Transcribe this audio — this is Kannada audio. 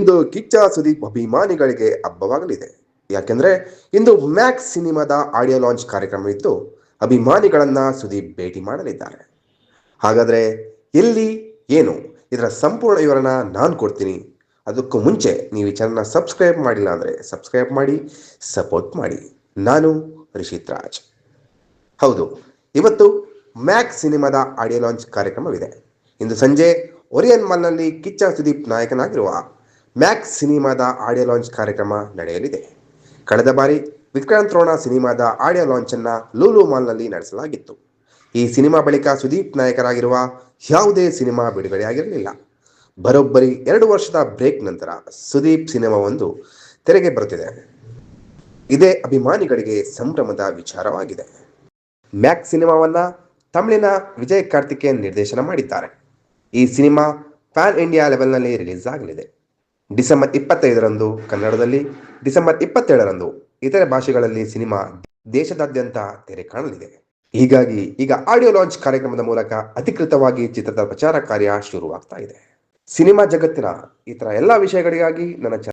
ಇಂದು ಕಿಚ್ಚ ಸುದೀಪ್ ಅಭಿಮಾನಿಗಳಿಗೆ ಹಬ್ಬವಾಗಲಿದೆ. ಯಾಕೆಂದ್ರೆ ಇಂದು ಮ್ಯಾಕ್ಸ್ ಸಿನಿಮಾದ ಆಡಿಯೋ ಲಾಂಚ್ ಕಾರ್ಯಕ್ರಮವಿದ್ದು ಅಭಿಮಾನಿಗಳನ್ನ ಸುದೀಪ್ ಭೇಟಿ ಮಾಡಲಿದ್ದಾರೆ. ಹಾಗಾದ್ರೆ ಎಲ್ಲಿ ಏನು? ಇದರ ಸಂಪೂರ್ಣ ವಿವರಣ ನಾನು ಕೊಡ್ತೀನಿ. ಅದಕ್ಕೂ ಮುಂಚೆ ನೀವು ಈ ಚಾನಲ್ನ ಸಬ್ಸ್ಕ್ರೈಬ್ ಮಾಡಿಲ್ಲ ಅಂದರೆ ಸಬ್ಸ್ಕ್ರೈಬ್ ಮಾಡಿ ಸಪೋರ್ಟ್ ಮಾಡಿ. ನಾನು ರಿಷಿತ್ ರಾಜ್. ಹೌದು, ಇವತ್ತು ಮ್ಯಾಕ್ಸ್ ಸಿನಿಮಾದ ಆಡಿಯೋ ಲಾಂಚ್ ಕಾರ್ಯಕ್ರಮವಿದೆ. ಇಂದು ಸಂಜೆ ಒರಿಯನ್ ಮಾಲ್ನಲ್ಲಿ ಕಿಚ್ಚ ಸುದೀಪ್ ನಾಯಕನಾಗಿರುವ ಮ್ಯಾಕ್ ಸಿನಿಮಾದ ಆಡಿಯೋ ಲಾಂಚ್ ಕಾರ್ಯಕ್ರಮ ನಡೆಯಲಿದೆ. ಕಳೆದ ಬಾರಿ ವಿಕ್ರಾಂತ್ ರೋಣ ಸಿನಿಮಾದ ಆಡಿಯೋ ಲಾಂಚ್ ಅನ್ನ ಲೂಲು ಮಾಲ್ನಲ್ಲಿ ನಡೆಸಲಾಗಿತ್ತು. ಈ ಸಿನಿಮಾ ಬಳಿಕ ಸುದೀಪ್ ನಾಯಕರಾಗಿರುವ ಯಾವುದೇ ಸಿನಿಮಾ ಬಿಡುಗಡೆಯಾಗಿರಲಿಲ್ಲ. ಬರೋಬ್ಬರಿ ಎರಡು ವರ್ಷದ ಬ್ರೇಕ್ ನಂತರ ಸುದೀಪ್ ಸಿನಿಮಾ ಒಂದು ತೆರೆಗೆ ಬರುತ್ತಿದೆ. ಇದೇ ಅಭಿಮಾನಿಗಳಿಗೆ ಸಂಭ್ರಮದ ವಿಚಾರವಾಗಿದೆ. ಮ್ಯಾಕ್ ಸಿನಿಮಾವನ್ನ ತಮಿಳಿನ ವಿಜಯ್ ಕಾರ್ತಿಕೇಯನ್ ನಿರ್ದೇಶನ ಮಾಡಿದ್ದಾರೆ. ಈ ಸಿನಿಮಾ ಪ್ಯಾನ್ ಇಂಡಿಯಾ ಲೆವೆಲ್ನಲ್ಲಿ ರಿಲೀಸ್ ಆಗಲಿದೆ. ಡಿಸೆಂಬರ್ ಇಪ್ಪತ್ತೈದರಂದು ಕನ್ನಡದಲ್ಲಿ, ಡಿಸೆಂಬರ್ ಇಪ್ಪತ್ತೇಳರಂದು ಇತರೆ ಭಾಷೆಗಳಲ್ಲಿ ಸಿನಿಮಾ ದೇಶದಾದ್ಯಂತ ತೆರೆ ಕಾಣಲಿದೆ. ಹೀಗಾಗಿ ಈಗ ಆಡಿಯೋ ಲಾಂಚ್ ಕಾರ್ಯಕ್ರಮದ ಮೂಲಕ ಅಧಿಕೃತವಾಗಿ ಚಿತ್ರದ ಪ್ರಚಾರ ಕಾರ್ಯ ಶುರುವಾಗ್ತಾ ಇದೆ. ಸಿನಿಮಾ ಜಗತ್ತಿನ ಇತರ ಎಲ್ಲ ವಿಷಯಗಳಿಗಾಗಿ ನನ್ನ